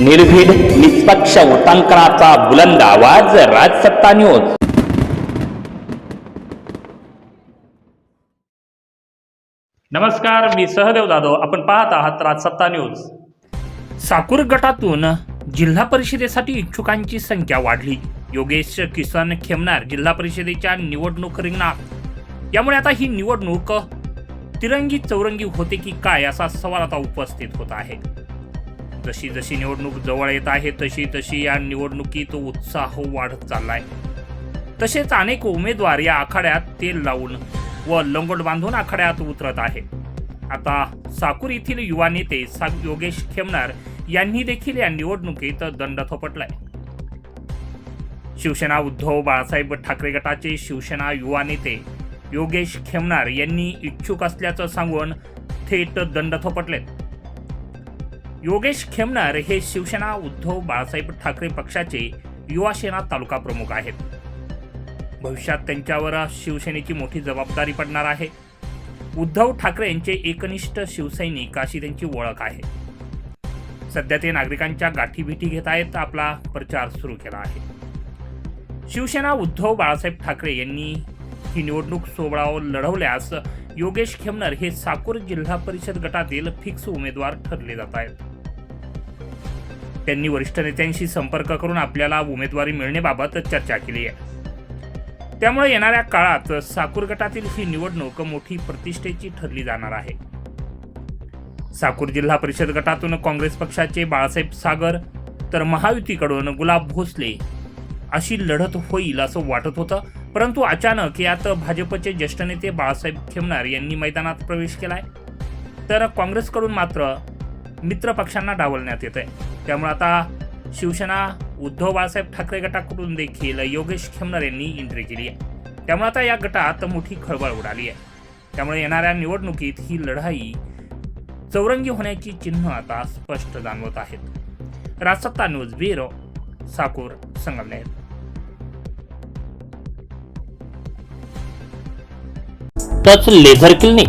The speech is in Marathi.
निर्भीड निष्पक्ष उटांकनाचा बुलंद आवाज राजसत्ता न्यूज नमस्कार मी सहदेव जाधव. आपण पाहत आहात राजसत्ता न्यूज साकूर गटातून जिल्हा परिषदेसाठी इच्छुकांची संख्या वाढली. योगेश किसन खेमनार जिल्हा परिषदेच्या निवडणूक रिंगणात. यामुळे आता ही निवडणूक तिरंगी चौरंगी होते की काय असा सवाल आता उपस्थित होत आहे. जशी जशी निवडणूक जवळ येत आहे तशी तशी या निवडणुकीत उत्साह वाढत चाललाय. तसेच अनेक उमेदवार या आखाड्यात तेल लावून व लंगोट बांधून आखाड्यात उतरत आहे. आता साकूर येथील युवा नेते सा योगेश खेमनार यांनी देखील या निवडणुकीत दंड थोपटलाय. शिवसेना उद्धव बाळासाहेब ठाकरे गटाचे शिवसेना युवा नेते योगेश खेमनार यांनी इच्छुक असल्याचं सांगून थेट दंड थोपटलेत. योगेश खेमनार हे शिवसेना उद्धव बाळासाहेब ठाकरे पक्षाचे युवासेना तालुका प्रमुख आहेत. भविष्यात त्यांच्यावर शिवसेनेची मोठी जबाबदारी पडणार आहे. उद्धव ठाकरे यांचे एकनिष्ठ शिवसैनिक अशी त्यांची ओळख आहे. सध्या ते नागरिकांच्या गाठीभेटी घेत आहेत आपला प्रचार सुरू केला आहे. शिवसेना उद्धव बाळासाहेब ठाकरे यांनी ही निवडणूक सोहळावर लढवल्यास योगेश खेमनर हे साकूर जिल्हा परिषद गटातील फिक्स उमेदवार ठरले जात आहेत. त्यांनी वरिष्ठ नेत्यांशी संपर्क करून आपल्याला उमेदवारी मिळण्याबाबत चर्चा केली आहे. त्यामुळे येणाऱ्या काळात साकूर गटातील ही निवडणूक मोठी प्रतिष्ठेची ठरली जाणार आहे. साकूर जिल्हा परिषद गटातून काँग्रेस पक्षाचे बाळासाहेब सागर तर महायुतीकडून गुलाब भोसले अशी लढत होईल असं वाटत होतं परंतु अचानक यात भाजपचे ज्येष्ठ नेते बाळासाहेब खेमणार यांनी मैदानात प्रवेश केलाय. तर काँग्रेसकडून मात्र मित्र पक्षांना डावलण्यात येत आहे त्यामुळे आता शिवसेना उद्धव बाळासाहेब ठाकरे गटाकडून देखील योगेश खेमनर यांनी एंट्री केली आहे. त्यामुळे आता या गटात मोठी खळबळ उडाली आहे. त्यामुळे येणाऱ्या निवडणुकीत ही लढाई चौरंगी होण्याची चिन्ह आता स्पष्ट जाणवत आहेत. Rajsatta news bureau Sakur Sangamner. Laser clinic.